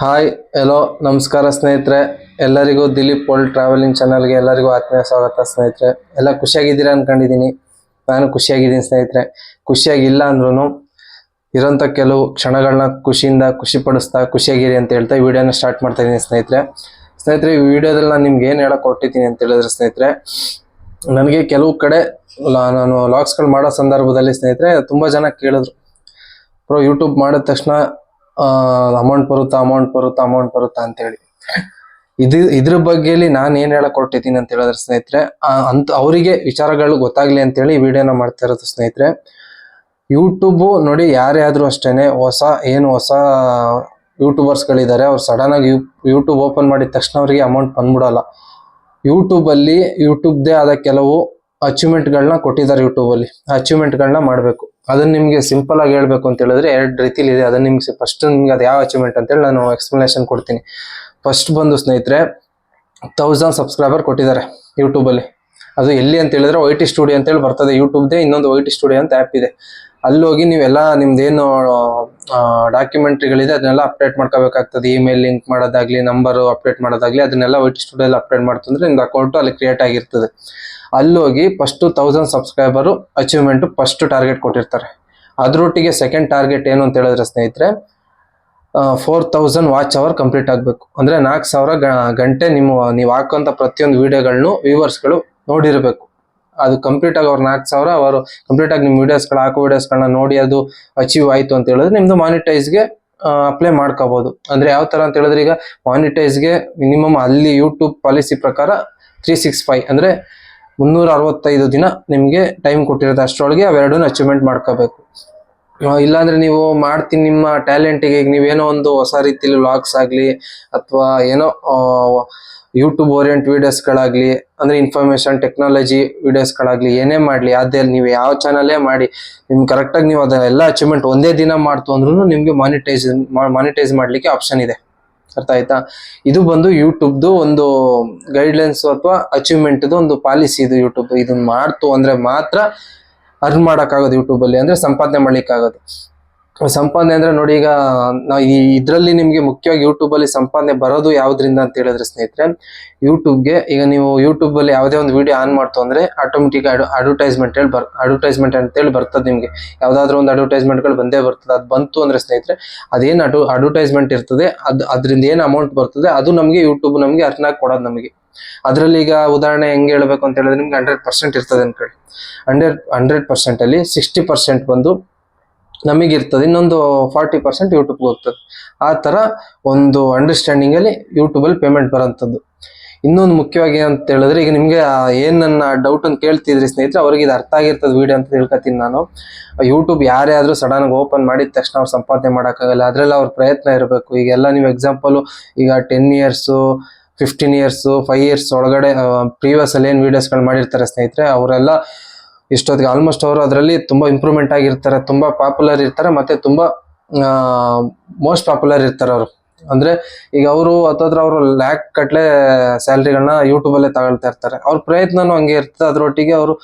Hi hello ನಮಸ್ಕಾರ ಸ್ನೇಹಿತರೆ. ಎಲ್ಲರಿಗೂ ದಿಲೀಪ್ ವರ್ಲ್ಡ್ ಟ್ರಾವೆಲಿಂಗ್ ಚಾನಲ್ಗೆ ಎಲ್ಲರಿಗೂ ಆತ್ಮೀಯ ಸ್ವಾಗತ ಸ್ನೇಹಿತರೆ. ಎಲ್ಲ ಖುಷಿಯಾಗಿದ್ದೀರಾ ಅಂದ್ಕೊಂಡಿದ್ದೀನಿ ನಾನು ಖುಷಿಯಾಗಿದ್ದೀನಿ ಸ್ನೇಹಿತರೆ. ಖುಷಿಯಾಗಿಲ್ಲ ಅಂದ್ರೂ ಇರೋಂಥ ಕೆಲವು ಕ್ಷಣಗಳನ್ನ ಖುಷಿಯಿಂದ ಖುಷಿಪಡಿಸ್ತಾ ಖುಷಿಯಾಗಿರಿ ಅಂತ ಹೇಳ್ತಾ ವಿಡಿಯೋನ ಸ್ಟಾರ್ಟ್ ಮಾಡ್ತಾ ಇದ್ದೀನಿ ಸ್ನೇಹಿತರೆ. ಸ್ನೇಹಿತರೆ, ಈ ವಿಡಿಯೋದಲ್ಲಿ ನಾನು ನಿಮ್ಗೆ ಏನು ಹೇಳೋಕೆ ಕೊಟ್ಟಿದ್ದೀನಿ ಅಂತ ಹೇಳಿದ್ರೆ ಸ್ನೇಹಿತರೆ, ನನಗೆ ಕೆಲವು ಕಡೆ ನಾನು ಲಾಗ್ಸ್ಗಳು ಮಾಡೋ ಸಂದರ್ಭದಲ್ಲಿ ಸ್ನೇಹಿತರೆ, ತುಂಬ ಜನ ಕೇಳಿದ್ರು. ಯೂಟ್ಯೂಬ್ ಮಾಡಿದ ತಕ್ಷಣ ಅಮೌಂಟ್ ಬರುತ್ತಾ ಅಮೌಂಟ್ ಬರುತ್ತಾ ಅಮೌಂಟ್ ಬರುತ್ತಾ ಅಂತೇಳಿ. ಇದು, ಇದ್ರ ಬಗ್ಗೆಲಿ ನಾನು ಏನ್ ಹೇಳಕ್ ಹೊರಟಿದ್ದೀನಿ ಅಂತ ಹೇಳಿದ್ರೆ ಸ್ನೇಹಿತರೆ ಅಂತ, ಅವರಿಗೆ ವಿಚಾರಗಳು ಗೊತ್ತಾಗ್ಲಿ ಅಂತೇಳಿ ಈ ವಿಡಿಯೋನ ಮಾಡ್ತಾ ಇರೋದು ಸ್ನೇಹಿತರೆ. ಯೂಟ್ಯೂಬು ನೋಡಿ ಯಾರೇ ಆದರೂ ಅಷ್ಟೇನೆ ಹೊಸ, ಏನು ಹೊಸ ಯೂಟ್ಯೂಬರ್ಸ್ಗಳಿದ್ದಾರೆ ಅವ್ರು ಸಡನ್ ಆಗಿ ಯೂಟ್ಯೂಬ್ ಓಪನ್ ಮಾಡಿದ ತಕ್ಷಣ ಅವರಿಗೆ ಅಮೌಂಟ್ ಬಂದ್ಬಿಡಲ್ಲ. ಯೂಟ್ಯೂಬಲ್ಲಿ ಯೂಟ್ಯೂಬ್ದೇ ಆದ ಕೆಲವು ಅಚೀವ್ಮೆಂಟ್ಗಳನ್ನ ಕೊಟ್ಟಿದ್ದಾರೆ ಯೂಟ್ಯೂಬಲ್ಲಿ ಅಚೀವ್ಮೆಂಟ್ಗಳನ್ನ ಮಾಡಬೇಕು. ಅದನ್ನ ನಿಮ್ಗೆ ಸಿಂಪಲ್ ಆಗಿ ಹೇಳ್ಬೇಕು ಅಂತ ಹೇಳಿದ್ರೆ ಎರಡು ರೀತಿಲಿ ಇದೆ. ಅದನ್ನ ನಿಮ್ಗೆ ಫಸ್ಟ್ ನಿಮ್ಗೆ ಅದು ಯಾವ ಅಚೀವ್ಮೆಂಟ್ ಅಂತೇಳಿ ನಾನು ಎಕ್ಸ್ಪ್ಲನೇಷನ್ ಕೊಡ್ತೀನಿ. ಫಸ್ಟ್ ಬಂದು ಸ್ನೇಹಿತರೆ ತೌಸಂಡ್ ಸಬ್ಸ್ಕ್ರೈಬರ್ ಕೊಟ್ಟಿದ್ದಾರೆ ಯೂಟ್ಯೂಬಲ್ಲಿ ಅದು ಎಲ್ಲಿ ಅಂತ ಹೇಳಿದ್ರೆ ವೈ ಟಿ ಸ್ಟುಡಿಯೋ ಅಂತೇಳಿ ಬರ್ತದೆ ಯೂಟ್ಯೂಬ್ದೇ ಇನ್ನೊಂದು ವೈ ಟಿ ಸ್ಟುಡಿಯೋ ಅಂತ ಆ್ಯಪ್ ಇದೆ. ಅಲ್ಲಿ ಹೋಗಿ ನೀವೆಲ್ಲ ನಿಮ್ದೇನು ಡಾಕ್ಯುಮೆಂಟ್ರಿಗಳಿದೆ ಅದನ್ನೆಲ್ಲ ಅಪ್ಡೇಟ್ ಮಾಡ್ಕೋಬೇಕಾಗ್ತದೆ. ಇಮೇಲ್ ಲಿಂಕ್ ಮಾಡೋದಾಗ್ಲಿ ನಂಬರು ಅಪ್ಡೇಟ್ ಮಾಡೋದಾಗ್ಲಿ, ಅದನ್ನೆಲ್ಲ ವೈ ಟಿ ಸ್ಟುಡಿಯೋಲ್ಲಿ ಅಪ್ಡೇಟ್ ಮಾಡ್ತಂದ್ರೆ ನಿಮ್ದು ಅಕೌಂಟು ಅಲ್ಲಿ ಕ್ರಿಯೇಟ್ ಆಗಿರ್ತದೆ. ಅಲ್ಲಿ ಹೋಗಿ first thousand subscriber achievement first target ಕೊಟ್ಟಿರ್ತಾರೆ. ಅದರೊಟ್ಟಿಗೆ ಸೆಕೆಂಡ್ ಟಾರ್ಗೆಟ್ ಏನು ಅಂತ ಹೇಳಿದ್ರೆ ಸ್ನೇಹಿತರೆ four thousand watch hour complete ಆಗಬೇಕು. ಅಂದರೆ ನಾಲ್ಕು ಸಾವಿರ ಗಂಟೆ ನಿಮ್ಮ, ನೀವು ಹಾಕೋಂಥ ಪ್ರತಿಯೊಂದು ವೀಡಿಯೋಗಳನ್ನು ವ್ಯೂವರ್ಸ್ಗಳು ನೋಡಿರಬೇಕು. ಅದು ಕಂಪ್ಲೀಟ್ ಆಗಿ ಅವ್ರು ನಾಲ್ಕು ಸಾವಿರ ಅವರು ಕಂಪ್ಲೀಟ್ ಆಗಿ ನಿಮ್ಮ ವೀಡಿಯೋಸ್ಗಳು ಹಾಕೋ ವೀಡಿಯೋಸ್ಗಳನ್ನ ನೋಡಿ ಅದು ಅಚೀವ್ ಆಯಿತು ಅಂತ ಹೇಳಿದ್ರೆ ನಿಮ್ಮದು ಮಾನಿಟೈಸ್ಗೆ ಅಪ್ಲೈ ಮಾಡ್ಕೋಬೋದು. ಅಂದರೆ ಯಾವ ಥರ ಅಂತ ಹೇಳಿದ್ರೆ ಈಗ ಮಾನಿಟೈಸ್ಗೆ ಮಿನಿಮಮ್ ಅಲ್ಲಿ ಯೂಟ್ಯೂಬ್ ಪಾಲಿಸಿ ಪ್ರಕಾರ ತ್ರೀ ಸಿಕ್ಸ್ ಫೈವ್ ಅಂದ್ರೆ ಮುನ್ನೂರ ಅರವತ್ತೈದು ದಿನ ನಿಮಗೆ ಟೈಮ್ ಕೊಟ್ಟಿರುತ್ತೆ. ಅಷ್ಟರೊಳಗೆ ಅವೆರಡನ್ನ ಅಚೀವ್ಮೆಂಟ್ ಮಾಡ್ಕೋಬೇಕು. ಇಲ್ಲಾಂದರೆ ನೀವು ಮಾಡ್ತೀನಿ ನಿಮ್ಮ ಟ್ಯಾಲೆಂಟಿಗೆ ಈಗ ನೀವೇನೋ ಒಂದು ಹೊಸ ರೀತಿಲಿ ವ್ಲಾಗ್ಸ್ ಆಗಲಿ, ಅಥವಾ ಏನೋ ಯೂಟ್ಯೂಬ್ ಓರಿಯೆಂಟ್ ವೀಡಿಯೋಸ್ಗಳಾಗಲಿ ಅಂದ್ರೆ ಇನ್ಫಾರ್ಮೇಷನ್ ಟೆಕ್ನಾಲಜಿ ವೀಡಿಯೋಸ್ಗಳಾಗಲಿ ಏನೇ ಮಾಡಲಿ ಅದೇ ನೀವು ಯಾವ ಚಾನಲೇ ಮಾಡಿ ನಿಮ್ಗೆ ಕರೆಕ್ಟಾಗಿ ನೀವು ಅದೆಲ್ಲ ಅಚೀವ್ಮೆಂಟ್ ಒಂದೇ ದಿನ ಮಾಡ್ತು ಅಂದ್ರೂ ನಿಮಗೆ ಮಾನಿಟೈಸ್ ಮಾನಿಟೈಸ್ ಮಾಡಲಿಕ್ಕೆ ಆಪ್ಷನ್ ಇದೆ. ಅರ್ಥ ಆಯ್ತಾ? ಇದು ಬಂದು ಯೂಟ್ಯೂಬ್ದು ಒಂದು ಗೈಡ್ಲೈನ್ಸ್ ಅಥವಾ ಅಚೀವ್ಮೆಂಟ್ದು ಒಂದು ಪಾಲಿಸಿ ಇದು ಯೂಟ್ಯೂಬ್. ಇದನ್ನ ಮಾಡ್ತು ಅಂದ್ರೆ ಮಾತ್ರ ಅರ್ನ್ ಮಾಡೋಕ್ಕಾಗೋದು ಯೂಟ್ಯೂಬಲ್ಲಿ, ಅಂದ್ರೆ ಸಂಪಾದನೆ ಮಾಡ್ಲಿಕ್ಕಾಗೋದು. ಸಂಪಾದನೆ ಅಂದ್ರೆ ನೋಡಿ ಈಗ ಈ ಇದರಲ್ಲಿ ನಿಮಗೆ ಮುಖ್ಯವಾಗಿ ಯೂಟ್ಯೂಬ್ ಅಲ್ಲಿ ಸಂಪಾದನೆ ಬರೋದು ಯಾವ್ದ್ರಿಂದ ಅಂತ ಹೇಳಿದ್ರೆ ಸ್ನೇಹಿತರೆ ಯೂಟ್ಯೂಬ್ಗೆ ಈಗ ನೀವು ಯೂಟ್ಯೂಬ್ ಅಲ್ಲಿ ಯಾವುದೇ ಒಂದು ವಿಡಿಯೋ ಆನ್ ಮಾಡ್ತು ಅಂದ್ರೆ ಆಟೋಮೆಟಿಕ್ ಅಡ್ವರ್ಟೈಸ್ಮೆಂಟ್ ಹೇಳಿ ಬರ್ ಅಡ್ವರ್ಟೈಸ್ಮೆಂಟ್ ಅಂತೇಳಿ ಬರ್ತದೆ ನಿಮಗೆ. ಯಾವ್ದಾದ್ರು ಒಂದು ಅಡ್ವರ್ಟೈಸ್ಮೆಂಟ್ಗಳು ಬಂದೇ ಬರ್ತದೆ. ಅದು ಬಂತು ಅಂದ್ರೆ ಸ್ನೇಹಿತರೆ, ಅದೇನು ಅಡ್ ಅಡ್ವರ್ಟೈಸ್ಮೆಂಟ್ ಇರ್ತದೆ, ಅದ್, ಅದರಿಂದ ಏನು ಅಮೌಂಟ್ ಬರ್ತದೆ, ಅದು ನಮಗೆ ಯೂಟ್ಯೂಬ್ ನಮಗೆ ಅರ್ನ್ ಆಗಿ ಕೊಡೋದು ನಮಗೆ. ಅದರಲ್ಲಿ ಈಗ ಉದಾಹರಣೆ ಹೆಂಗೆ ಹೇಳ್ಬೇಕು ಅಂತ ಹೇಳಿದ್ರೆ ನಿಮ್ಗೆ ಹಂಡ್ರೆಡ್ ಪರ್ಸೆಂಟ್ ಇರ್ತದೆ ಅನ್ಕೊಳ್ಳಿ. ಹಂಡ್ರೆಡ್ ಹಂಡ್ರೆಡ್ ಪರ್ಸೆಂಟ್ ಅಲ್ಲಿ ಸಿಕ್ಸ್ಟಿ ಪರ್ಸೆಂಟ್ ಬಂದು ನಮಗಿರ್ತದೆ. ಇನ್ನೊಂದು ಫಾರ್ಟಿ ಪರ್ಸೆಂಟ್ ಯೂಟ್ಯೂಬ್ಗೆ ಹೋಗ್ತದೆ. ಆ ಥರ ಒಂದು ಅಂಡರ್ಸ್ಟ್ಯಾಂಡಿಂಗ್ ಅಲ್ಲಿ ಯೂಟ್ಯೂಬ್ ಅಲ್ಲಿ ಪೇಮೆಂಟ್ ಬರೋಂಥದ್ದು ಇನ್ನೊಂದು ಮುಖ್ಯವಾಗಿ ಅಂತ ಹೇಳಿದ್ರೆ, ಈಗ ನಿಮಗೆ ಏನು ನನ್ನ ಡೌಟ್ ಅಂತ ಕೇಳ್ತಿದ್ರಿ ಸ್ನೇಹಿತರೆ, ಅವ್ರಿಗೆ ಇದು ಅರ್ಥ ಆಗಿರ್ತದೆ ವಿಡಿಯೋ ಅಂತ ಹೇಳ್ಕೊತೀನಿ ನಾನು. ಯೂಟ್ಯೂಬ್ ಯಾರೇ ಆದ್ರೂ ಸಡನ್ ಆಗಿ ಓಪನ್ ಮಾಡಿದ ತಕ್ಷಣ ಅವ್ರು ಸಂಪಾದನೆ ಮಾಡೋಕ್ಕಾಗಲ್ಲ. ಅದ್ರಲ್ಲಿ ಅವ್ರ ಪ್ರಯತ್ನ ಇರಬೇಕು. ಈಗೆಲ್ಲ ನೀವು ಎಕ್ಸಾಂಪಲು ಈಗ ten years fifteen years five years ಒಳಗಡೆ ಪ್ರೀವಿಯಸ್ ಅಲ್ಲಿ ಏನು ವೀಡಿಯೋಸ್ಗಳು ಮಾಡಿರ್ತಾರೆ ಸ್ನೇಹಿತರೆ, ಅವರೆಲ್ಲ ಇಷ್ಟೊತ್ತಿಗೆ ಆಲ್ಮೋಸ್ಟ್ ಅವರು ಅದರಲ್ಲಿ ತುಂಬಾ ಇಂಪ್ರೂವ್ಮೆಂಟ್ ಆಗಿರ್ತಾರೆ, ತುಂಬಾ ಪಾಪ್ಯುಲರ್ ಇರ್ತಾರೆ ಮತ್ತೆ ತುಂಬಾ ಮೋಸ್ಟ್ ಪಾಪ್ಯುಲರ್ ಇರ್ತಾರೆ ಅವರು. ಅಂದ್ರೆ ಈಗ ಅವರು ಹತ್ತತ್ರ ಅವರು ಲ್ಯಾಕ್ ಕಟ್ಲೆ ಸ್ಯಾಲ್ರಿಗಳನ್ನ ಯೂಟ್ಯೂಬಲ್ಲೇ ತಗೊಳ್ತಾ ಇರ್ತಾರೆ. ಅವ್ರ ಪ್ರಯತ್ನನೂ ಹಂಗೆ ಇರ್ತದೆ, ಅದರೊಟ್ಟಿಗೆ ಅವರು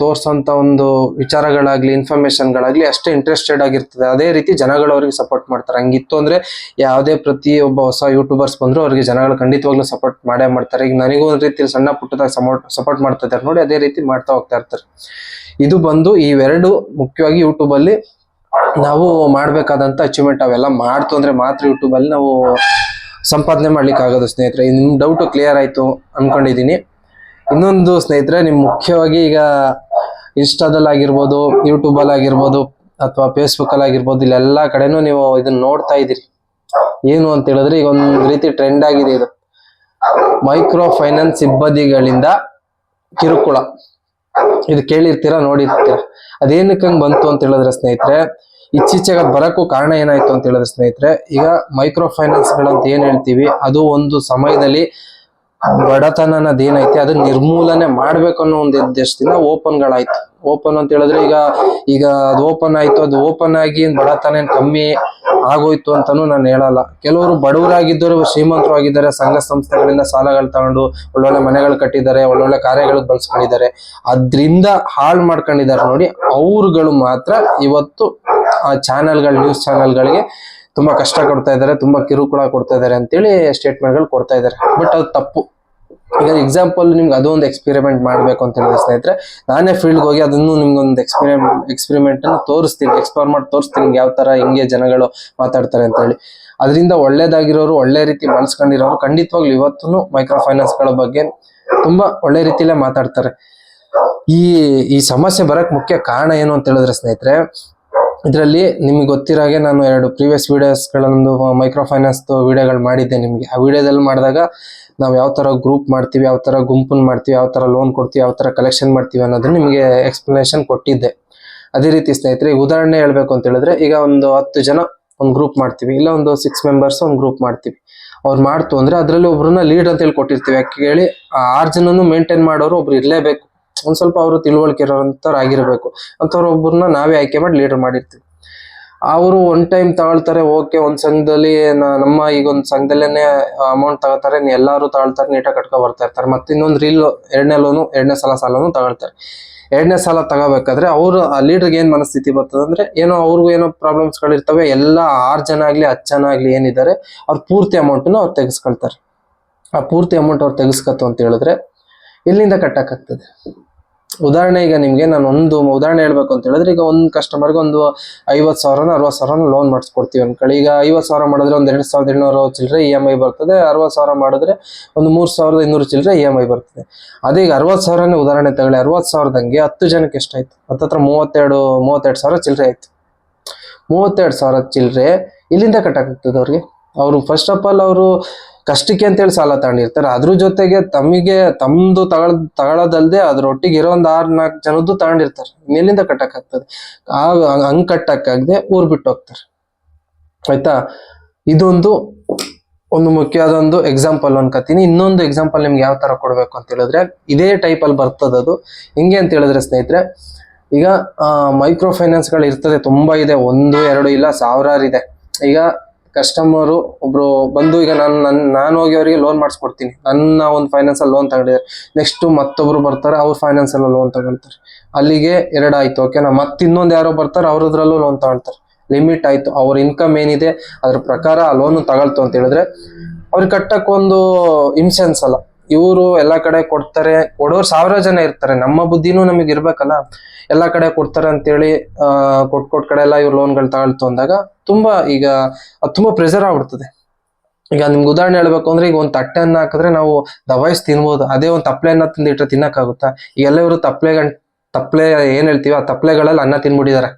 ತೋರ್ಸೋಂತ ಒಂದು ವಿಚಾರಗಳಾಗ್ಲಿ ಇನ್ಫಾರ್ಮೇಶನ್ಗಳಾಗಲಿ ಅಷ್ಟೇ ಇಂಟ್ರೆಸ್ಟೆಡ್ ಆಗಿರ್ತದೆ. ಅದೇ ರೀತಿ ಜನಗಳು ಅವ್ರಿಗೆ ಸಪೋರ್ಟ್ ಮಾಡ್ತಾರೆ. ಹಂಗಿತ್ತು ಅಂದ್ರೆ ಯಾವುದೇ ಪ್ರತಿಯೊಬ್ಬ ಹೊಸ ಯೂಟ್ಯೂಬರ್ಸ್ ಬಂದ್ರು ಅವರಿಗೆ ಜನಗಳು ಖಂಡಿತವಾಗ್ಲೂ ಸಪೋರ್ಟ್ ಮಾಡೇ ಮಾಡ್ತಾರೆ. ಈಗ ನನಗೂ ಒಂದು ರೀತಿ ಸಣ್ಣ ಪುಟ್ಟದಾಗ ಸಪೋರ್ಟ್ ಸಪೋರ್ಟ್ ಮಾಡ್ತಾ ಇದ್ದಾರೆ ನೋಡಿ, ಅದೇ ರೀತಿ ಮಾಡ್ತಾ ಹೋಗ್ತಾ ಇರ್ತಾರೆ. ಇದು ಬಂದು ಇವೆರಡು ಮುಖ್ಯವಾಗಿ ಯೂಟ್ಯೂಬಲ್ಲಿ ನಾವು ಮಾಡಬೇಕಾದಂಥ ಅಚೀವ್ಮೆಂಟ್ ಅವೆಲ್ಲ ಮಾಡ್ತು ಅಂದ್ರೆ ಮಾತ್ರ ಯೂಟ್ಯೂಬ್ ಅಲ್ಲಿ ನಾವು ಸಂಪಾದನೆ ಮಾಡ್ಲಿಕ್ಕೆ ಆಗೋದು ಸ್ನೇಹಿತರೆ. ನಿಮ್ಮ ಡೌಟು ಕ್ಲಿಯರ್ ಆಯಿತು ಅನ್ಕೊಂಡಿದೀನಿ ಇನ್ನೊಂದು ಸ್ನೇಹಿತರೆ, ನಿಮ್ ಮುಖ್ಯವಾಗಿ ಈಗ ಇನ್ಸ್ಟಾದಲ್ಲಿ ಆಗಿರ್ಬೋದು ಯೂಟ್ಯೂಬ್ ಅಲ್ಲಿ ಆಗಿರ್ಬೋದು, ಅಥವಾ ಫೇಸ್ಬುಕ್ ಅಲ್ಲಿ ಆಗಿರ್ಬೋದು, ಇಲ್ಲೆಲ್ಲಾ ಕಡೆನೂ ನೀವು ಇದನ್ನ ನೋಡ್ತಾ ಇದೀರಿ ಏನು ಅಂತ ಹೇಳಿದ್ರೆ ಈಗ ಒಂದ್ ರೀತಿ ಟ್ರೆಂಡ್ ಆಗಿದೆ ಇದು. ಮೈಕ್ರೋ ಫೈನಾನ್ಸ್ ಸಿಬ್ಬಂದಿಗಳಿಂದ ಕಿರುಕುಳ. ಇದು ಕೇಳಿರ್ತೀರಾ, ನೋಡಿರ್ತೀರಾ? ಅದೇನಕ್ಕೆ ಹಂಗ್ ಬಂತು ಅಂತ ಹೇಳಿದ್ರೆ ಸ್ನೇಹಿತರೆ, ಇತ್ತೀಚೆಗೆ ಬರಕ್ಕೂ ಕಾರಣ ಏನಾಯ್ತು ಅಂತ ಹೇಳಿದ್ರೆ ಸ್ನೇಹಿತರೆ, ಈಗ ಮೈಕ್ರೋ ಫೈನಾನ್ಸ್ ಗಳಂತ ಏನ್ ಹೇಳ್ತೀವಿ, ಅದು ಒಂದು ಸಮಯದಲ್ಲಿ ಬಡತನ ಅನ್ನೋದು ಏನೈತೆ ಅದನ್ನ ನಿರ್ಮೂಲನೆ ಮಾಡ್ಬೇಕು ಅನ್ನೋ ಒಂದು ಉದ್ದೇಶದಿಂದ ಓಪನ್ ಗಳಾಯ್ತು ಓಪನ್ ಅಂತ ಹೇಳಿದ್ರೆ ಈಗ ಈಗ ಅದು ಓಪನ್ ಆಯ್ತು, ಅದು ಓಪನ್ ಆಗಿ ಬಡತನ ಕಮ್ಮಿ ಆಗೋಯ್ತು ಅಂತಾನು ನಾನು ಹೇಳಲ್ಲ. ಕೆಲವರು ಬಡವರಾಗಿದ್ದರು ಶ್ರೀಮಂತರು ಆಗಿದ್ದಾರೆ ಸಂಘ ಸಂಸ್ಥೆಗಳಿಂದ ಸಾಲಗಳು ತಗೊಂಡು ಒಳ್ಳೊಳ್ಳೆ ಮನೆಗಳು ಕಟ್ಟಿದ್ದಾರೆ, ಒಳ್ಳೊಳ್ಳೆ ಕಾರ್ಯಗಳು ಬಳಸ್ಕೊಂಡಿದ್ದಾರೆ. ಅದ್ರಿಂದ ಹಾಳು ಮಾಡ್ಕೊಂಡಿದ್ದಾರೆ ನೋಡಿ, ಅವ್ರುಗಳು ಮಾತ್ರ ಇವತ್ತು ಆ ಚಾನೆಲ್ಗಳು, ನ್ಯೂಸ್ ಚಾನೆಲ್ಗಳಿಗೆ ತುಂಬಾ ಕಷ್ಟ ಕೊಡ್ತಾ ಇದ್ದಾರೆ, ತುಂಬಾ ಕಿರುಕುಳ ಕೊಡ್ತಾ ಇದ್ದಾರೆ ಅಂತೇಳಿ ಸ್ಟೇಟ್ಮೆಂಟ್ಗಳು ಕೊಡ್ತಾ ಇದ್ದಾರೆ. ಬಟ್ ಅದು ತಪ್ಪು. ಈಗ ಎಕ್ಸಾಂಪಲ್ ನಿಮ್ಗೆ ಅದೊಂದು ಎಕ್ಸ್ಪೆರಿಮೆಂಟ್ ಮಾಡಬೇಕು ಅಂತ ಹೇಳಿದ್ರೆ ಸ್ನೇಹಿತರೆ, ನಾನೇ ಫೀಲ್ಡ್ಗೆ ಹೋಗಿ ಅದನ್ನು ನಿಮ್ಗೊಂದು ಎಕ್ಸ್ಪೆರಿಮೆಂಟ್ ಎಕ್ಸ್ಪೆರಿಮೆಂಟನ್ನು ತೋರಿಸ್ತೀನಿ ಎಕ್ಸ್ಪ್ಲೋರ್ ಮಾಡಿ ತೋರಿಸ್ತೀನಿ ಯಾವ ತರ, ಹಿಂಗೆ ಜನಗಳು ಮಾತಾಡ್ತಾರೆ ಅಂತ ಹೇಳಿ. ಅದರಿಂದ ಒಳ್ಳೇದಾಗಿರೋರು ಒಳ್ಳೆ ರೀತಿ ಬಳಸ್ಕೊಂಡಿರೋರು ಖಂಡಿತವಾಗ್ಲು ಇವತ್ತು ಮೈಕ್ರೋ ಫೈನಾನ್ಸ್ಗಳ ಬಗ್ಗೆ ತುಂಬಾ ಒಳ್ಳೆ ರೀತಿಲೇ ಮಾತಾಡ್ತಾರೆ. ಈ ಈ ಸಮಸ್ಯೆ ಬರಕ್ ಮುಖ್ಯ ಕಾರಣ ಏನು ಅಂತ ಹೇಳಿದ್ರೆ ಸ್ನೇಹಿತರೆ ಇದರಲ್ಲಿ ನಿಮಗೆ ಗೊತ್ತಿರೋ ಹಾಗೆ ನಾನು ಎರಡು ಪ್ರೀವಿಯಸ್ ವೀಡಿಯೋಸ್ಗಳೊಂದು ಮೈಕ್ರೋ ಫೈನಾನ್ಸ್ ವೀಡಿಯೋಗಳು ಮಾಡಿದ್ದೆ ನಿಮಗೆ. ಆ ವೀಡಿಯೋದಲ್ಲಿ ಮಾಡಿದಾಗ ನಾವು ಯಾವ ಥರ ಗ್ರೂಪ್ ಮಾಡ್ತೀವಿ, ಯಾವ ಥರ ಗುಂಪನ್ನು ಮಾಡ್ತೀವಿ, ಯಾವ ಥರ ಲೋನ್ ಕೊಡ್ತೀವಿ, ಯಾವ ಥರ ಕಲೆಕ್ಷನ್ ಮಾಡ್ತೀವಿ ಅನ್ನೋದನ್ನು ನಿಮಗೆ ಎಕ್ಸ್ಪ್ಲನೇಷನ್ ಕೊಟ್ಟಿದ್ದೆ. ಅದೇ ರೀತಿ ಸ್ನೇಹಿತರೆ ಉದಾಹರಣೆ ಹೇಳಬೇಕು ಅಂತ ಹೇಳಿದ್ರೆ, ಈಗ ಒಂದು ಹತ್ತು ಜನ ಒಂದು ಗ್ರೂಪ್ ಮಾಡ್ತೀವಿ, ಇಲ್ಲ ಒಂದು ಸಿಕ್ಸ್ ಮೆಂಬರ್ಸ್ ಒಂದು ಗ್ರೂಪ್ ಮಾಡ್ತೀವಿ. ಅವ್ರು ಮಾಡ್ತು ಅಂದರೆ ಅದರಲ್ಲಿ ಒಬ್ರನ್ನ ಲೀಡ್ ಅಂತ ಹೇಳಿ ಕೊಟ್ಟಿರ್ತೀವಿ ಯಾಕೆ ಹೇಳಿ ಆರು ಜನನು ಮೇಂಟೈನ್ ಮಾಡೋರು ಒಬ್ರು ಇರಲೇಬೇಕು. ಒಂದ್ ಸ್ವಲ್ಪ ಅವರು ತಿಳುವಳಿಕೆ ಇರೋಂಥವ್ರು ಅಂತವ್ರೊಬ್ಬರನ್ನ ನಾವೇ ಆಯ್ಕೆ ಮಾಡಿ ಲೀಡರ್ ಮಾಡಿರ್ತೀವಿ. ಅವರು ಒನ್ ಟೈಮ್ ತಗೊಳ್ತಾರೆ ಓಕೆ ಒಂದ್ ಸಂಘದಲ್ಲಿ ನಮ್ಮ ಈಗ ಒಂದ್ ಸಂಘದಲ್ಲೇನೆ ಅಮೌಂಟ್ ತಗೋತಾರೆ ಎಲ್ಲಾರು ತಗೊಳ್ತಾರೆ ನೀಟಾಗಿ ಕಟ್ಕೊ ಬರ್ತಾ ಇರ್ತಾರೆ. ಮತ್ತೆ ಇನ್ನೊಂದು ರೀಲ್ ಎರಡನೇ ಲೋನು, ಎರಡನೇ ಸಲ ಸಾಲನು ತಗೊಳ್ತಾರೆ. ಎರಡನೇ ಸಾಲ ತಗೋಬೇಕಾದ್ರೆ ಅವರು ಆ ಲೀಡರ್ಗೆ ಏನ್ ಮನಸ್ಥಿತಿ ಬರ್ತದೆ ಅಂದ್ರೆ ಏನೋ ಅವ್ರಿಗೂ ಏನೋ ಪ್ರಾಬ್ಲಮ್ಸ್ ಗಳಿರ್ತವೆ ಎಲ್ಲ ಆರ್ ಜನ ಆಗ್ಲಿ ಹತ್ತು ಜನ ಆಗ್ಲಿ ಏನಿದ್ದಾರೆ ಅವ್ರ ಪೂರ್ತಿ ಅಮೌಂಟ್ನ ಅವ್ರು ತೆಗೆಸ್ಕೊಳ್ತಾರೆ. ಆ ಪೂರ್ತಿ ಅಮೌಂಟ್ ಅವ್ರು ತೆಗೆಸ್ಕತ್ತು ಅಂತ ಹೇಳಿದ್ರೆ ಎಲ್ಲಿಂದ ಕಟ್ಟಕ್ಕಾಗ್ತದೆ ಉದಾಹರಣೆ ಈಗ ನಿಮಗೆ ನಾನು ಒಂದು ಉದಾಹರಣೆ ಹೇಳ್ಬೇಕು ಅಂತ ಹೇಳಿದ್ರೆ ಈಗ ಒಂದು ಕಸ್ಟಮರ್ಗೆ ಒಂದು ಐವತ್ತು ಸಾವಿರನ, ಅರವತ್ತು ಸಾವಿರನ ಲೋನ್ ಮಾಡಿಸ್ಕೊಡ್ತೀವಿ ಅನ್ಕೊಳ್ಳಿ. ಈಗ ಐವತ್ತು ಸಾವಿರ ಮಾಡಿದ್ರೆ ಒಂದು ಎರಡು ಸಾವಿರದ ಏಳ್ನೂರು ಚಿಲ್ಲರೆ ಇ ಎಂ ಐ ಬರ್ತದೆ. ಅರವತ್ತು ಸಾವಿರ ಮಾಡಿದ್ರೆ ಒಂದು ಮೂರು ಸಾವಿರದ ಇನ್ನೂರು ಚಿಲ್ಲರೆ ಇ ಎಂ ಐ ಬರ್ತದೆ. ಅದೇ ಈಗ ಅರವತ್ತು ಸಾವಿರನೇ ಉದಾಹರಣೆ ತಗೊಳ್ಳಿ. ಅರವತ್ತು ಸಾವಿರದಂಗೆ ಹತ್ತು ಜನಕ್ಕೆ ಎಷ್ಟಾಯ್ತು? ಹತ್ತತ್ರ ಮೂವತ್ತೆರಡು ಮೂವತ್ತೆರಡು ಸಾವಿರ ಚಿಲ್ಲರೆ ಆಯ್ತು. ಮೂವತ್ತೆರಡು ಸಾವಿರ ಚಿಲ್ಲರೆ ಇಲ್ಲಿಂದ ಕಟ್ಟಕ್ಕಾಗ್ತದೆ ಅವ್ರಿಗೆ. ಅವರು ಫಸ್ಟ್ ಆಫ್ ಆಲ್ ಅವರು ಕಷ್ಟಕ್ಕೆ ಅಂತೇಳಿ ಸಾಲ ತಗೊಂಡಿರ್ತಾರೆ. ಅದ್ರ ಜೊತೆಗೆ ತಮಗೆ ತಮ್ದು ತಗೊಳ್ ತಗೊಳ್ಳೋದಲ್ದೆ ಅದ್ರೊಟ್ಟಿಗೆ ಇರೋ ಒಂದು ಆರು ನಾಲ್ಕು ಜನದ್ದು ತಗೊಂಡಿರ್ತಾರೆ. ಮೇಲಿಂದ ಕಟ್ಟಕ್ಕಾಗ್ತದೆ ಆಗ ಹಂಗ್ ಕಟ್ಟಕ್ಕಾಗದೆ ಊರ್ ಬಿಟ್ಟು ಹೋಗ್ತಾರೆ. ಆಯ್ತಾ? ಇದೊಂದು, ಒಂದು ಮುಖ್ಯವಾದ ಒಂದು ಎಕ್ಸಾಂಪಲ್ ಅನ್ಕೋತೀನಿ ಇನ್ನೊಂದು ಎಕ್ಸಾಂಪಲ್ ನಿಮ್ಗೆ ಯಾವ ತರ ಕೊಡ್ಬೇಕು ಅಂತ ಹೇಳಿದ್ರೆ, ಇದೇ ಟೈಪ್ ಅಲ್ಲಿ ಬರ್ತದದು ಹಿಂಗೆ ಅಂತ ಹೇಳಿದ್ರೆ ಸ್ನೇಹಿತರೆ, ಈಗ ಮೈಕ್ರೋ ಫೈನಾನ್ಸ್ಗಳು ಇರ್ತದೆ, ತುಂಬಾ ಇದೆ. ಒಂದು, ಎರಡು, ಇಲ್ಲ, ಸಾವಿರಾರು ಇದೆ. ಈಗ ಕಸ್ಟಮರು ಒಬ್ರು ಬಂದು ಈಗ ನಾನು ನನ್ನ ನಾನು ಹೋಗಿ ಅವರಿಗೆ ಲೋನ್ ಮಾಡಿಸ್ಕೊಡ್ತೀನಿ. ನನ್ನ ಒಂದು ಫೈನಾನ್ಸಲ್ಲಿ ಲೋನ್ ತಗೊಂಡಿದ್ದಾರೆ. ನೆಕ್ಸ್ಟ್ ಮತ್ತೊಬ್ರು ಬರ್ತಾರೆ, ಅವ್ರ ಫೈನಾನ್ಸಲ್ಲೂ ಅಲ್ಲಿ ಲೋನ್ ತಗೊಳ್ತಾರೆ. ಅಲ್ಲಿಗೆ ಎರಡಾಯ್ತು ಓಕೆನಾ ಮತ್ತೆ ಇನ್ನೊಂದು ಯಾರೋ ಬರ್ತಾರೆ, ಅವ್ರದ್ರಲ್ಲೂ ಲೋನ್ ತಗೊಳ್ತಾರೆ. ಲಿಮಿಟ್ ಆಯಿತು, ಅವ್ರ ಇನ್ಕಮ್ ಏನಿದೆ, ಅದ್ರ ಪ್ರಕಾರ ಆ ಲೋನು ತಗೊಳ್ತು ಅಂತ ಹೇಳಿದ್ರೆ ಅವ್ರಿಗೆ ಕಟ್ಟಕ್ಕೊಂದು ಹಿಂಸೆ ಅನ್ಸಲ್ಲ ಇವರು ಎಲ್ಲ ಕಡೆ ಕೊಡ್ತಾರೆ. ಕೊಡೋರು ಸಾವಿರ ಜನ ಇರ್ತಾರೆ. ನಮ್ಮ ಬುದ್ಧಿನೂ ನಮಗೆ ಇರ್ಬೇಕಲ್ಲ. ಎಲ್ಲ ಕಡೆ ಕೊಡ್ತಾರೆ ಅಂತೇಳಿ, ಆ ಕೊಟ್ ಕೊಟ್ ಕಡೆ ಎಲ್ಲ ಇವ್ರು ಲೋನ್ಗಳು ತಗೊಳ್ತು ಅಂದಾಗ ತುಂಬಾ ಈಗ ತುಂಬಾ ಪ್ರೆಷರ್ ಆಗ್ಬಿಡ್ತದೆ. ಈಗ ನಿಮ್ಗೆ ಉದಾಹರಣೆ ಹೇಳ್ಬೇಕು ಅಂದ್ರೆ ಈಗ ಒಂದು ತಟ್ಟೆಯನ್ನ ಹಾಕಿದ್ರೆ ನಾವು ದವಾಯಿಸ್ ತಿನ್ಬೋದು. ಅದೇ ಒಂದು ತಪ್ಪಲೆಯನ್ನ ತಿಂದಿಟ್ರೆ ತಿನ್ನಕ್ಕಾಗುತ್ತಾ? ಈಗ ಎಲ್ಲ ಇವರು ತಪ್ಪಲೆ ತಪ್ಪಲೆ ಏನ್ ಹೇಳ್ತೀವಿ? ಆ ತಪ್ಪಲೆಗಳಲ್ಲಿ ಅನ್ನ ತಿನ್ಬಿಟ್ಟಿದ್ದಾರೆ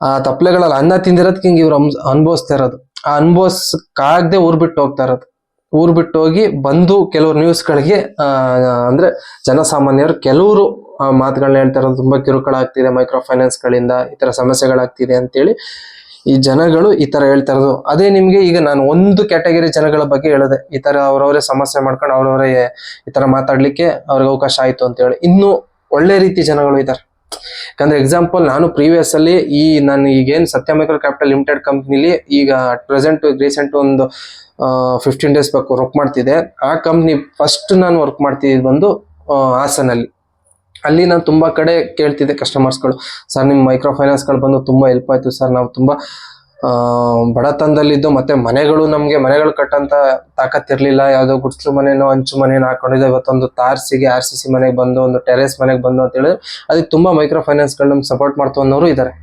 ಆ ತಪ್ಪಲೆಗಳಲ್ಲಿ ಅನ್ನ ತಿಂದಿರೋದಕ್ಕೆ ಹಿಂಗೆ ಇವ್ರು ಅನುಭವಿಸ್ತಾ ಇರೋದು. ಆ ಅನುಭವಿಸಕ್ಕಾಗದೆ ಊರ್ ಬಿಟ್ಟು ಹೋಗ್ತಾ ಇರೋದು. ಊರ್ ಬಿಟ್ಟು ಹೋಗಿ ಬಂದು ಕೆಲವ್ರು ನ್ಯೂಸ್ಗಳಿಗೆ ಅಂದ್ರೆ ಜನಸಾಮಾನ್ಯರು ಕೆಲವರು ಮಾತುಗಳನ್ನ ಹೇಳ್ತಾ ಇರೋದು ತುಂಬಾ ಕಿರುಕುಳ ಆಗ್ತಿದೆ ಮೈಕ್ರೋ ಫೈನಾನ್ಸ್ ಗಳಿಂದ ಈ ತರ ಸಮಸ್ಯೆಗಳಾಗ್ತಿದೆ ಅಂತೇಳಿ ಈ ಜನಗಳು ಈ ತರ ಹೇಳ್ತಾ ಇರೋದು. ಅದೇ ನಿಮ್ಗೆ ಈಗ ನಾನು ಒಂದು ಕ್ಯಾಟಗರಿ ಜನಗಳ ಬಗ್ಗೆ ಹೇಳಿದೆ. ಈ ತರ ಅವ್ರವರೇ ಸಮಸ್ಯೆ ಮಾಡ್ಕೊಂಡು ಅವ್ರವರೇ ಈ ತರ ಮಾತಾಡ್ಲಿಕ್ಕೆ ಅವ್ರಿಗೆ ಅವಕಾಶ ಆಯ್ತು ಅಂತ ಹೇಳಿ ಇನ್ನು ಒಳ್ಳೆ ರೀತಿ ಜನಗಳು ಇದ್ದಾರೆ. ಯಾಕಂದ್ರೆ ಎಕ್ಸಾಂಪಲ್ ನಾನು ಪ್ರೀವಿಯಸ್ ಅಲ್ಲಿ ಈ ನಾನು ಈಗೇನು ಸತ್ಯ ಮೈಕ್ರೋ ಕ್ಯಾಪಿಟಲ್ ಲಿಮಿಟೆಡ್ ಕಂಪ್ನಿಲಿ ಈಗ ಪ್ರೆಸೆಂಟ್ ರೀಸೆಂಟ್ ಒಂದು ಫಿಫ್ಟೀನ್ ಡೇಸ್ ಬೇಕು ವರ್ಕ್ ಮಾಡ್ತಿದ್ದೆ. ಆ ಕಂಪ್ನಿ ಫಸ್ಟ್ ನಾನು ವರ್ಕ್ ಮಾಡ್ತಿದ್ದು ಬಂದು ಹಾಸನಲ್ಲಿ. ಅಲ್ಲಿ ನಾನು ತುಂಬಾ ಕಡೆ ಕೇಳ್ತಿದ್ದೆ ಕಸ್ಟಮರ್ಸ್ಗಳು ಸರ್ ನಿಮ್ಮ ಮೈಕ್ರೋ ಫೈನಾನ್ಸ್ಗಳು ಬಂದು ತುಂಬಾ ಹೆಲ್ಪ್ ಆಯ್ತು. ಸರ್, ನಾವು ತುಂಬಾ ಬಡತನದಲ್ಲಿದ್ದು ಮತ್ತೆ ಮನೆಗಳು ನಮಗೆ ಮನೆಗಳು ಕಟ್ಟಂತ ಇರಲಿಲ್ಲ ಯಾವುದೋ ಗುಡ್ಸ್ಲು ಮನೆನೋ ಹಂಚು ಮನೆನೋ ಹಾಕೊಂಡಿದ್ದೆ ಇವತ್ತೊಂದು ತಾರ್ಸಿಗೆ ಆರ್ ಸಿ ಸಿ ಮನೆಗೆ ಬಂದು, ಒಂದು ಟೆರೆಸ್ ಮನೆಗೆ ಬಂದು ಅಂತ ಹೇಳಿದ್ರೆ ಅದಕ್ಕೆ ತುಂಬಾ ಮೈಕ್ರೋ ಫೈನಾನ್ಸ್ಗಳು ನಮ್ಗೆ ಸಪೋರ್ಟ್ ಮಾಡ್ತವನ್ನೋರು ಇದ್ದಾರೆ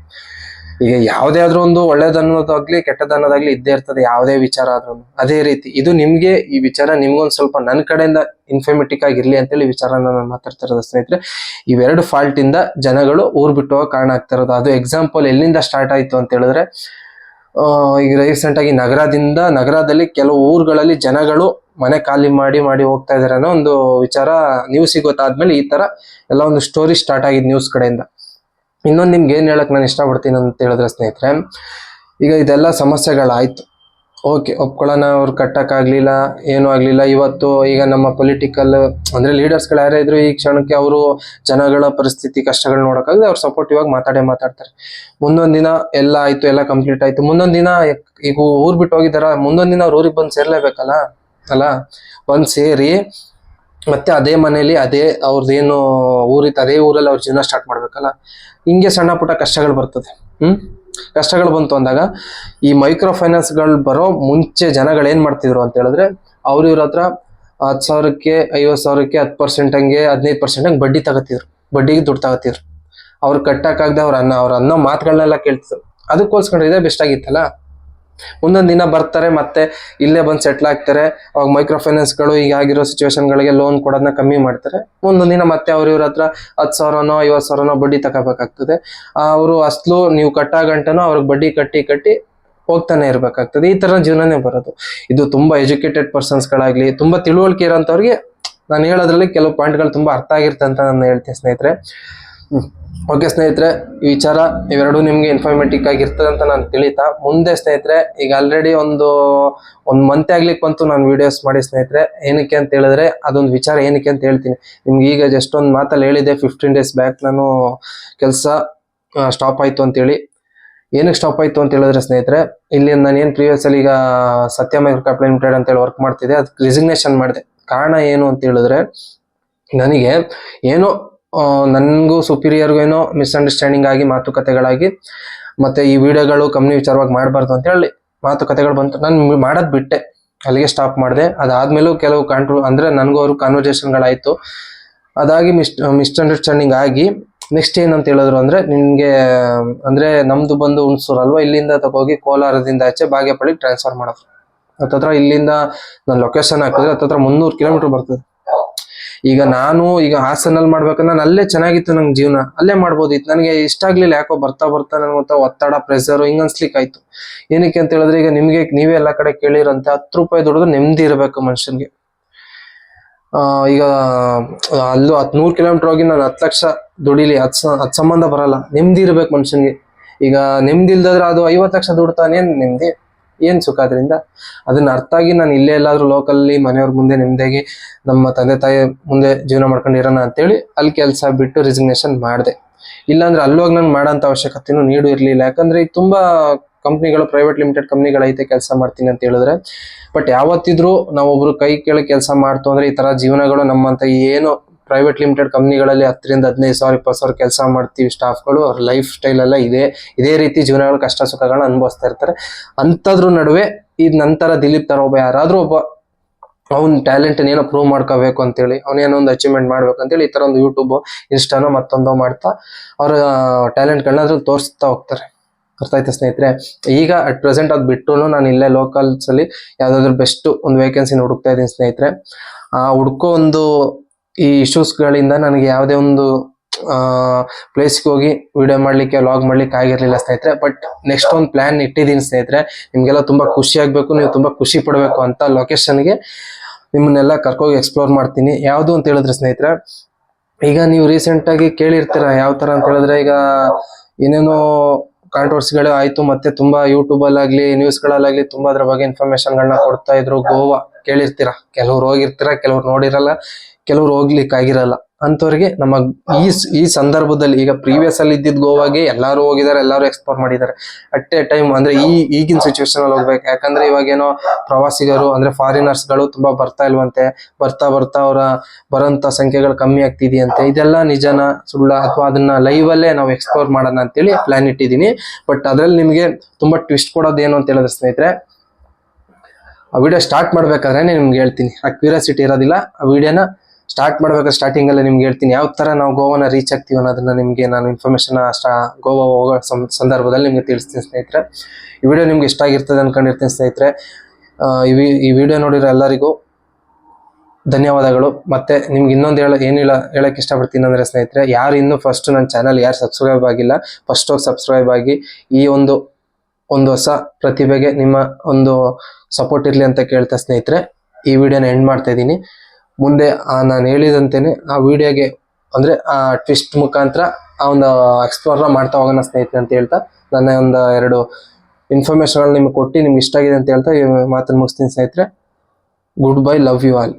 ಈಗ ಯಾವುದೇ ಆದ್ರೂ ಒಂದು ಒಳ್ಳೇದನ್ನೋದಾಗ್ಲಿ, ಕೆಟ್ಟದನ್ನೋದಾಗ್ಲಿ ಇದ್ದೇ ಇರ್ತದೆ. ಯಾವುದೇ ವಿಚಾರ ಆದ್ರೂ ಅದೇ ರೀತಿ ಇದು ನಿಮ್ಗೆ, ಈ ವಿಚಾರ ನಿಮ್ಗೊಂದು ಸ್ವಲ್ಪ ನನ್ನ ಕಡೆಯಿಂದ ಇನ್ಫಾರ್ಮೆಟಿಕ್ ಆಗಿರ್ಲಿ ಅಂತೇಳಿ ವಿಚಾರನ ನಾನು ಮಾತಾಡ್ತಿರೋದು ಸ್ನೇಹಿತರೆ, ಇವೆರಡು ಫಾಲ್ಟ್ ಇಂದ ಜನಗಳು ಊರ್ ಬಿಟ್ಟು ಹೋಗೋ ಕಾರಣ ಆಗ್ತಿರೋದು ಅದು ಎಕ್ಸಾಂಪಲ್ ಎಲ್ಲಿಂದ ಸ್ಟಾರ್ಟ್ ಆಯ್ತು ಅಂತ ಹೇಳಿದ್ರೆ ಈಗ ರೀಸೆಂಟ್ ಆಗಿ ನಗರದಿಂದ, ನಗರದಲ್ಲಿ ಕೆಲವು ಊರುಗಳಲ್ಲಿ ಜನಗಳು ಮನೆ ಖಾಲಿ ಮಾಡಿ ಮಾಡಿ ಹೋಗ್ತಾ ಇದಾರೆ ಅನ್ನೋ ಒಂದು ವಿಚಾರ ನ್ಯೂಸಿಗೆ ಗೊತ್ತಾದ್ಮೇಲೆ ಈ ತರ ಎಲ್ಲ ಒಂದು ಸ್ಟೋರಿ ಸ್ಟಾರ್ಟ್ ಆಗಿದೆ ನ್ಯೂಸ್ ಕಡೆಯಿಂದ. ಇನ್ನೊಂದು ನಿಮ್ಗೆ ಏನ್ ಹೇಳಕ್ ನಾನು ಇಷ್ಟಪಡ್ತೀನಿ ಅಂತ ಹೇಳಿದ್ರೆ ಸ್ನೇಹಿತರೆ, ಈಗ ಇದೆಲ್ಲ ಸಮಸ್ಯೆಗಳಾಯ್ತು. ಓಕೆ, ಒಪ್ಕೊಳ್ಳೋಣ, ಅವ್ರು ಕಟ್ಟಕ್ಕಾಗಲಿಲ್ಲ ಏನೂ ಆಗಲಿಲ್ಲ. ಇವತ್ತು ಈಗ ನಮ್ಮ ಪೊಲಿಟಿಕಲ್ ಅಂದರೆ ಲೀಡರ್ಸ್ಗಳು ಯಾರೇ ಇದ್ರು ಈ ಕ್ಷಣಕ್ಕೆ ಅವರು ಜನಗಳ ಪರಿಸ್ಥಿತಿ, ಕಷ್ಟಗಳು ನೋಡೋಕ್ಕಾಗದೆ ಅವ್ರು ಸಪೋರ್ಟಿವ್ ಆಗಿ ಮಾತಾಡೇ ಮಾತಾಡ್ತಾರೆ. ಮುಂದೊಂದು ದಿನ ಎಲ್ಲ ಆಯಿತು, ಎಲ್ಲ ಕಂಪ್ಲೀಟ್ ಆಯಿತು. ಮುಂದೊಂದು ದಿನ ಈಗ ಊರು ಬಿಟ್ಟು ಹೋಗಿದ್ದಾರ? ಮುಂದೊಂದು ದಿನ ಅವ್ರ ಊರಿಗೆ ಬಂದು ಸೇರಲೇಬೇಕಲ್ಲ? ಅಲ್ಲ? ಬಂದು ಸೇರಿ ಮತ್ತೆ ಅದೇ ಮನೇಲಿ ಅದೇ ಅವ್ರದ್ದೇನು ಊರಿತ್ತು ಅದೇ ಊರಲ್ಲಿ ಅವ್ರ ಜೀವನ ಸ್ಟಾರ್ಟ್ ಮಾಡಬೇಕಲ್ಲ? ಹಿಂಗೆ ಸಣ್ಣ ಪುಟ್ಟ ಕಷ್ಟಗಳು ಬರ್ತದೆ. ಹ್ಮ್? ಕಷ್ಟಗಳು ಬಂತು ಅಂದಾಗ ಈ ಮೈಕ್ರೋ ಫೈನಾನ್ಸ್ಗಳು ಬರೋ ಮುಂಚೆ ಜನಗಳು ಏನ್ ಮಾಡ್ತಿದ್ರು ಅಂತ ಹೇಳಿದ್ರೆ ಅವ್ರ ಇವ್ರ ಹತ್ರ ಹತ್ತು ಸಾವಿರಕ್ಕೆ ಐವತ್ತು ಸಾವಿರಕ್ಕೆ ಹತ್ತು ಪರ್ಸೆಂಟ್ ಹಂಗೆ ಹದಿನೈದು ಪರ್ಸೆಂಟ್ ಹಂಗೆ ಬಡ್ಡಿ ತಗೋತಿದ್ರು. ಬಡ್ಡಿಗೆ ದುಡ್ಡು ತಗೋತಿದ್ರು. ಅವ್ರು ಕಟ್ಟಕ್ಕಾಗದೆ ಅವ್ರ ಅನ್ನ, ಅವ್ರ ಅನ್ನೋ ಮಾತುಗಳನ್ನೆಲ್ಲ ಕೇಳ್ತಿದ್ರು. ಅದಕ್ಕೋಸ್ಕರ ಇದೇ ಬೆಸ್ಟ್ ಆಗಿತ್ತಲ್ಲ? ಮುಂದೊಂದು ದಿನ ಬರ್ತಾರೆ, ಮತ್ತೆ ಇಲ್ಲೇ ಬಂದು ಸೆಟ್ಲ್ ಆಗ್ತಾರೆ. ಅವಾಗ ಮೈಕ್ರೋ ಫೈನಾನ್ಸ್ಗಳು ಈಗ ಆಗಿರೋ ಸಿಚುವೇಶನ್ಗಳಿಗೆ ಲೋನ್ ಕೊಡೋದನ್ನ ಕಮ್ಮಿ ಮಾಡ್ತಾರೆ. ಒಂದೊಂದು ದಿನ ಮತ್ತೆ ಅವ್ರ ಇವ್ರ ಹತ್ರ ಹತ್ತು ಸಾವಿರನೋ, ಐವತ್ತು ಸಾವಿರನೋ ಬಡ್ಡಿ ತಗೋಬೇಕಾಗ್ತದೆ. ಅವರು ಅಸ್ಲು ನೀವು ಕಟ್ಟಾಗಂಟನೋ ಅವ್ರಿಗೆ ಬಡ್ಡಿ ಕಟ್ಟಿ ಕಟ್ಟಿ ಹೋಗ್ತಾನೆ ಇರಬೇಕಾಗ್ತದೆ. ಈ ತರ ಜೀವನನೇ ಬರೋದು. ಇದು ತುಂಬಾ ಎಜುಕೇಟೆಡ್ ಪರ್ಸನ್ಸ್ಗಳಾಗಲಿ ತುಂಬಾ ತಿಳುವಳಿಕೆ ಇರೋಂಥವ್ರಿಗೆ ನಾನು ಹೇಳೋದ್ರಲ್ಲಿ ಕೆಲವು ಪಾಯಿಂಟ್ಗಳು ತುಂಬಾ ಅರ್ಥ ಆಗಿರ್ತಂತ ನಾನು ಹೇಳ್ತೀನಿ ಸ್ನೇಹಿತರೆ. ಓಕೆ ಸ್ನೇಹಿತರೆ, ಈ ವಿಚಾರ ಇವೆರಡೂ ನಿಮಗೆ ಇನ್ಫಾರ್ಮೇಟಿಕ್ ಆಗಿರ್ತದೆ ಅಂತ ನಾನು ತಿಳಿತಾ. ಮುಂದೆ ಸ್ನೇಹಿತರೆ, ಈಗ ಆಲ್ರೆಡಿ ಒಂದು ಒಂದು ಮಂತ್ ಆಗ್ಲಿಕ್ಕೆ ಬಂತು ನಾನು ವಿಡಿಯೋಸ್ ಮಾಡಿ ಸ್ನೇಹಿತರೆ. ಏನಕ್ಕೆ ಅಂತ ಹೇಳಿದ್ರೆ, ಅದೊಂದು ವಿಚಾರ ಏನಕ್ಕೆ ಅಂತ ಹೇಳ್ತೀನಿ. ನಿಮ್ಗೆ ಈಗ ಜಸ್ಟ್ ಒಂದು ಮಾತಲ್ಲಿ ಹೇಳಿದೆ ಫಿಫ್ಟೀನ್ ಡೇಸ್ ಬ್ಯಾಕ್ ನಾನು ಕೆಲಸ ಸ್ಟಾಪ್ ಆಯಿತು ಅಂತೇಳಿ. ಏನಕ್ಕೆ ಸ್ಟಾಪ್ ಆಯಿತು ಅಂತ ಹೇಳಿದ್ರೆ ಸ್ನೇಹಿತರೆ, ಇಲ್ಲಿ ನಾನು ಏನು ಪ್ರೀವಿಯಸ್ಸಲ್ಲಿ ಈಗ ಸತ್ಯ ಮೈಕ್ರೋಕಾಪ್ ಲಿಮಿಟೆಡ್ ಅಂತ ಹೇಳಿ ವರ್ಕ್ ಮಾಡ್ತಿದ್ದೆ. ಅದಕ್ಕೆ ರಿಸಿಗ್ನೇಷನ್ ಮಾಡಿದೆ. ಕಾರಣ ಏನು ಅಂತ ಹೇಳಿದ್ರೆ, ನನಗೆ ಏನೋ ನನಗೂ ಸುಪೀರಿಯರ್ಗೂ ಏನೋ ಮಿಸ್ಅಂಡರ್ಸ್ಟ್ಯಾಂಡಿಂಗ್ ಆಗಿ ಮಾತುಕತೆಗಳಾಗಿ ಮತ್ತೆ ಈ ವಿಡಿಯೋಗಳು ಕಂಪ್ನಿ ವಿಚಾರವಾಗಿ ಮಾಡಬಾರ್ದು ಅಂತ ಹೇಳಿ ಮಾತುಕತೆಗಳು ಬಂತು. ನಾನು ಮಾಡೋದು ಬಿಟ್ಟೆ. ಅಲ್ಲಿಗೆ ಸ್ಟಾಪ್ ಮಾಡಿದೆ. ಅದಾದಮೇಲೂ ಕೆಲವು ಕಾಂಟ್ರೋ ಅಂದರೆ ನನಗೂ ಅವರು ಕಾನ್ವರ್ಸೇಷನ್ಗಳಾಯಿತು ಅದಾಗಿ ಮಿಸ್ ಮಿಸ್ಅಂಡರ್ಸ್ಟ್ಯಾಂಡಿಂಗ್ ಆಗಿ ನೆಕ್ಸ್ಟ್ ಏನಂತ ಹೇಳಿದ್ರು ಅಂದ್ರೆ ನಿಮಗೆ ಅಂದ್ರೆ ನಮ್ದು ಬಂದು ಹುಣಸೂರು ಅಲ್ವಾ? ಇಲ್ಲಿಂದ ತಗೋಗಿ ಕೋಲಾರದಿಂದ ಆಚೆ ಬಾಗೇಪಳ್ಳಿಗೆ ಟ್ರಾನ್ಸ್ಫರ್ ಮಾಡೋದು. ಹತ್ತತ್ರ ಇಲ್ಲಿಂದ ನಾನು ಲೊಕೇಶನ್ ಹಾಕಿದ್ರೆ ಹತ್ತತ್ರ ಮುನ್ನೂರು ಕಿಲೋಮೀಟರ್ ಬರ್ತದೆ. ಈಗ ನಾನು ಈಗ ಹಾಸನಲ್ಲಿ ಮಾಡ್ಬೇಕಂದ್ರೆ ನಾನು ಅಲ್ಲೇ ಚೆನ್ನಾಗಿತ್ತು ನಂಗೆ ಜೀವನ. ಅಲ್ಲೇ ಮಾಡ್ಬೋದಿತ್ತು ನನಗೆ ಇಷ್ಟ ಆಗ್ಲಿಲ್ಲ. ಯಾಕೋ ಬರ್ತಾ ಬರ್ತಾ ನನ್ಗೆ ಗೊತ್ತಾ ಒತ್ತಡ ಪ್ರೆಸರು ಹಿಂಗ್ ಅನ್ಸ್ಲಿಕ್ಕಾಯ್ತು ಏನಕ್ಕೆ ಅಂತ ಹೇಳಿದ್ರೆ ಈಗ ನಿಮ್ಗೆ ನೀವೇ ಎಲ್ಲ ಕಡೆ ಕೇಳಿರಂತೆ ಹತ್ತು ರೂಪಾಯಿ ದುಡಿದ್ರೆ ನೆಮ್ಮದಿ ಇರಬೇಕು ಮನುಷ್ಯನ್ಗೆ. ಈಗ ಅಲ್ಲೂ ಹತ್ ನೂರು ಕಿಲೋಮೀಟರ್ ಹೋಗಿ ನಾನು ಹತ್ತು ಲಕ್ಷ ದುಡಿಲಿ. ಹತ್ ಹತ್ ಸಂಬಂಧ ಬರಲ್ಲ. ನೆಮ್ಮದಿ ಇರ್ಬೇಕು ಮನುಷ್ಯನ್ಗೆ. ಈಗ ನೆಮ್ಮದಿ ಇಲ್ದಾದ್ರೆ ಅದು ಐವತ್ತು ಲಕ್ಷ ದುಡ್ತಾನೆ ಏನ್ ನೆಮ್ಮದಿ ಏನ್ ಸುಖ ಅದರಿಂದ ಅದನ್ನ ಅರ್ಥ ಆಗಿ ನಾನು ಇಲ್ಲೇ ಎಲ್ಲಾದ್ರೂ ಲೋಕಲ್ಲಿ ಮನೆಯವ್ರ ಮುಂದೆ ನೆಮ್ಮದಿಯಾಗಿ ನಮ್ಮ ತಂದೆ ತಾಯಿ ಮುಂದೆ ಜೀವನ ಮಾಡ್ಕೊಂಡಿರೋಣ ಅಂತೇಳಿ ಅಲ್ಲಿ ಕೆಲಸ ಬಿಟ್ಟು ರಿಸಿಗ್ನೇಷನ್ ಮಾಡಿದೆ. ಇಲ್ಲಾಂದ್ರೆ ಅಲ್ಲೋಗಿ ನಾನು ಮಾಡೋಂಥ ಅವಶ್ಯಕತೆನೂ ನೀಡು ಇರಲಿಲ್ಲ. ಯಾಕಂದ್ರೆ ಈಗ ತುಂಬಾ ಕಂಪ್ನಿಗಳು ಪ್ರೈವೇಟ್ ಲಿಮಿಟೆಡ್ ಕಂಪ್ನಿಗಳೈತೆ ಕೆಲಸ ಮಾಡ್ತೀನಿ ಅಂತ ಹೇಳಿದ್ರೆ. ಬಟ್ ಯಾವತ್ತಿದ್ರೂ ನಾವೊಬ್ರು ಕೈ ಕೆಳಗೆ ಕೆಲಸ ಮಾಡ್ತು ಅಂದ್ರೆ ಈ ತರ ಜೀವನಗಳು ನಮ್ಮಂತ ಏನು ಪ್ರೈವೇಟ್ ಲಿಮಿಟೆಡ್ ಕಂಪ್ನಿಗಳಲ್ಲಿ ಹತ್ತರಿಂದ ಹದಿನೈದು ಸಾವಿರ, ಇಪ್ಪತ್ತು ಸಾವಿರ ಕೆಲಸ ಮಾಡ್ತೀವಿ ಸ್ಟಾಫ್ಗಳು ಅವ್ರ ಲೈಫ್ ಸ್ಟೈಲ್ ಎಲ್ಲ ಇದೆ. ಇದೇ ರೀತಿ ಜೀವನಗಳು ಕಷ್ಟ ಸುಖಗಳನ್ನ ಅನುಭವಿಸ್ತಾ ಇರ್ತಾರೆ. ಅಂಥದ್ರ ನಡುವೆ ಈ ನಂತರ ದಿಲೀಪ್ ತರ ಒಬ್ಬ ಯಾರಾದರೂ ಒಬ್ಬ ಅವ್ನ ಟ್ಯಾಲೆಂಟ್ ಏನೋ ಪ್ರೂವ್ ಮಾಡ್ಕೋಬೇಕು ಅಂತೇಳಿ ಅವನೇನೋ ಒಂದು ಅಚೀವ್ಮೆಂಟ್ ಮಾಡ್ಬೇಕು ಅಂತೇಳಿ ಈ ಥರ ಒಂದು ಯೂಟ್ಯೂಬ್ ಇನ್ಸ್ಟಾನೋ ಮತ್ತೊಂದೋ ಮಾಡ್ತಾ ಅವರ ಟ್ಯಾಲೆಂಟ್ಗಳನ್ನ ಅದ್ರಲ್ಲಿ ತೋರಿಸ್ತಾ ಹೋಗ್ತಾರೆ. ಅರ್ಥ ಆಯ್ತಾ ಸ್ನೇಹಿತರೆ? ಈಗ ಅಟ್ ಪ್ರೆಸೆಂಟ್ ಅದ್ ಬಿಟ್ಟು ನಾನು ಇಲ್ಲೇ ಲೋಕಲ್ಸ್ ಅಲ್ಲಿ ಯಾವ್ದಾದ್ರು ಬೆಸ್ಟ್ ಒಂದು ವೇಕೆನ್ಸಿನ ಹುಡುಕ್ತಾ ಇದ್ದೀನಿ ಸ್ನೇಹಿತರೆ. ಆ, ಹುಡ್ಕೋ ಒಂದು ಈ ಇಶ್ಯೂಸ್ಗಳಿಂದ ಗಳಿಂದ ನನಗೆ ಯಾವುದೇ ಒಂದು ಪ್ಲೇಸ್ಗೆ ಹೋಗಿ ವಿಡಿಯೋ ಮಾಡ್ಲಿಕ್ಕೆ ಲಾಗ್ ಮಾಡ್ಲಿಕ್ಕೆ ಆಗಿರಲಿಲ್ಲ ಸ್ನೇಹಿತರೆ. ಬಟ್ ನೆಕ್ಸ್ಟ್ ಒಂದು ಪ್ಲಾನ್ ಇಟ್ಟಿದ್ದೀನಿ ಸ್ನೇಹಿತರೆ. ನಿಮಗೆಲ್ಲ ತುಂಬಾ ಖುಷಿ ಆಗ್ಬೇಕು ನೀವು ತುಂಬಾ ಖುಷಿ ಪಡಬೇಕು ಅಂತ ಲೊಕೇಶನ್ಗೆ ನಿಮ್ಮನ್ನೆಲ್ಲ ಕರ್ಕೋಗಿ ಎಕ್ಸ್ಪ್ಲೋರ್ ಮಾಡ್ತೀನಿ. ಯಾವುದು ಅಂತ ಹೇಳಿದ್ರೆ ಸ್ನೇಹಿತರೆ, ಈಗ ನೀವು ರೀಸೆಂಟ್ ಆಗಿ ಕೇಳಿರ್ತೀರ ಯಾವ ತರ ಅಂತ ಹೇಳಿದ್ರೆ, ಈಗ ಏನೇನೋ ಕಾಂಟ್ರವರ್ಸಿಗಳು ಆಯಿತು, ಮತ್ತೆ ತುಂಬಾ ಯೂಟ್ಯೂಬಲ್ಲಾಗಲಿ ನ್ಯೂಸ್ಗಳಲ್ಲಾಗಲಿ ತುಂಬ ಗಳಲ್ಲಾಗ್ಲಿ ತುಂಬಾ ಅದ್ರ ಬಗ್ಗೆ ಇನ್ಫಾರ್ಮೇಷನ್ಗಳನ್ನ ಕೊಡ್ತಾ ಇದ್ರು. ಗೋವಾ ಕೇಳಿರ್ತೀರ? ಕೆಲವ್ರು ಹೋಗಿರ್ತೀರ? ಕೆಲವ್ರು ನೋಡಿರಲ್ಲ? ಕೆಲವ್ರು ಹೋಗ್ಲಿಕ್ಕೆ ಆಗಿರಲ್ಲ. ಅಂತವ್ರಿಗೆ ನಮ್ಮ ಈ ಈ ಸಂದರ್ಭದಲ್ಲಿ ಈಗ ಪ್ರೀವಿಯಸ್ ಅಲ್ಲಿ ಇದ್ದಿದ್ ಗೋವಾಗೆ ಎಲ್ಲರೂ ಹೋಗಿದ್ದಾರೆ ಎಲ್ಲರೂ ಎಕ್ಸ್ಪ್ಲೋರ್ ಮಾಡಿದ್ದಾರೆ ಅಟ್ ಎ ಟೈಮ್ ಅಂದ್ರೆ ಈ ಈಗಿನ ಸಿಚುವೇಶನ್ ಅಲ್ಲಿ ಹೋಗ್ಬೇಕು. ಯಾಕಂದ್ರೆ ಇವಾಗೇನೋ ಪ್ರವಾಸಿಗರು, ಅಂದ್ರೆ ಫಾರಿನರ್ಸ್ಗಳು ತುಂಬಾ ಬರ್ತಾ ಇಲ್ವಂತೆ. ಬರ್ತಾ ಬರ್ತಾ ಅವರ ಬರೋಂತ ಸಂಖ್ಯೆಗಳು ಕಮ್ಮಿ ಆಗ್ತಿದೆಯಂತೆ. ಇದೆಲ್ಲ ನಿಜನ, ಸುಳ್ಳ ಅಥವಾ ಅದನ್ನ ಲೈವ್ ಅಲ್ಲೇ ನಾವು ಎಕ್ಸ್ಪ್ಲೋರ್ ಮಾಡೋಣ ಅಂತೇಳಿ ಪ್ಲಾನ್ ಇಟ್ಟಿದ್ದೀನಿ ಬಟ್ ಅದ್ರಲ್ಲಿ ನಿಮ್ಗೆ ತುಂಬಾ ಟ್ವಿಸ್ಟ್ ಕೊಡೋದು ಏನು ಅಂತ ಹೇಳಿದ್ರೆ ಸ್ನೇಹಿತರೆ, ಆ ವಿಡಿಯೋ ಸ್ಟಾರ್ಟ್ ಮಾಡ್ಬೇಕಾದ್ರೆ ನಿಮ್ಗೆ ಹೇಳ್ತೀನಿ. ಆ ಕ್ಯೂರಿಯಾಸಿಟಿ ಇರೋದಿಲ್ಲ. ಆ ವಿಡಿಯೋನ ಸ್ಟಾರ್ಟ್ ಮಾಡ್ಬೇಕಾದ್ರೆ ಸ್ಟಾರ್ಟಿಂಗ್ ಅಲ್ಲಿ ನಿಮ್ಗೆ ಹೇಳ್ತೀನಿ. ಯಾವ ತರ ನಾವು ಗೋವಾನ ರೀಚ್ ಆಗ್ತೀವಿ ಅನ್ನೋದನ್ನ ನಿಮಗೆ ನಾನು ಇನ್ಫಾರ್ಮೇಶನ್ ಗೋವಾ ಹೋಗೋ ಸಂದರ್ಭದಲ್ಲಿ ನಿಮ್ಗೆ ತಿಳಿಸ್ತೀನಿ ಸ್ನೇಹಿತರೆ. ಈ ವಿಡಿಯೋ ನಿಮ್ಗೆ ಇಷ್ಟ ಆಗಿರ್ತದೆ ಅನ್ಕೊಂಡಿರ್ತೀನಿ ಸ್ನೇಹಿತರೆ. ಈ ವಿಡಿಯೋ ನೋಡಿರೋ ಎಲ್ಲರಿಗೂ ಧನ್ಯವಾದಗಳು. ಮತ್ತೆ ನಿಮ್ಗೆ ಇನ್ನೊಂದು ಹೇಳ, ಏನು ಹೇಳ, ಹೇಳಕ್ ಇಷ್ಟಪಡ್ತೀನಿ ಅಂದ್ರೆ ಸ್ನೇಹಿತರೆ, ಯಾರು ಇನ್ನೂ ಫಸ್ಟ್ ನನ್ನ ಚಾನಲ್ ಯಾರು ಸಬ್ಸ್ಕ್ರೈಬ್ ಆಗಿಲ್ಲ ಫಸ್ಟ್ ಹೋಗಿ ಸಬ್ಸ್ಕ್ರೈಬ್ ಆಗಿ ಈ ಒಂದು ಒಂದು ಹೊಸ ಪ್ರತಿಭೆಗೆ ನಿಮ್ಮ ಒಂದು ಸಪೋರ್ಟ್ ಇರಲಿ ಅಂತ ಕೇಳ್ತಾ ಸ್ನೇಹಿತರೆ. ಈ ವಿಡಿಯೋನ ಎಂಡ್ ಮಾಡ್ತಾ ಇದ್ದೀನಿ. ಮುಂದೆ ನಾನು ಹೇಳಿದಂತೆಯೇ ಆ ವಿಡಿಯೋಗೆ, ಅಂದರೆ ಆ ಟ್ವಿಸ್ಟ್ ಮುಖಾಂತರ ಆ ಒಂದು ಎಕ್ಸ್ಪ್ಲೋರ್ನ ಮಾಡ್ತಾ ಹೋಗೋಣ ಸ್ನೇಹಿತರೆ ಅಂತ ಹೇಳ್ತಾ ನನ್ನ ಒಂದು ಎರಡು ಇನ್ಫಾರ್ಮೇಷನ್ಗಳು ನಿಮ್ಗೆ ಕೊಟ್ಟು ನಿಮ್ಗೆ ಇಷ್ಟ ಆಗಿದೆ ಅಂತ ಹೇಳ್ತಾ ಮಾತನ್ನು ಮುಗಿಸ್ತೀನಿ ಸ್ನೇಹಿತರೆ. Good bye love you all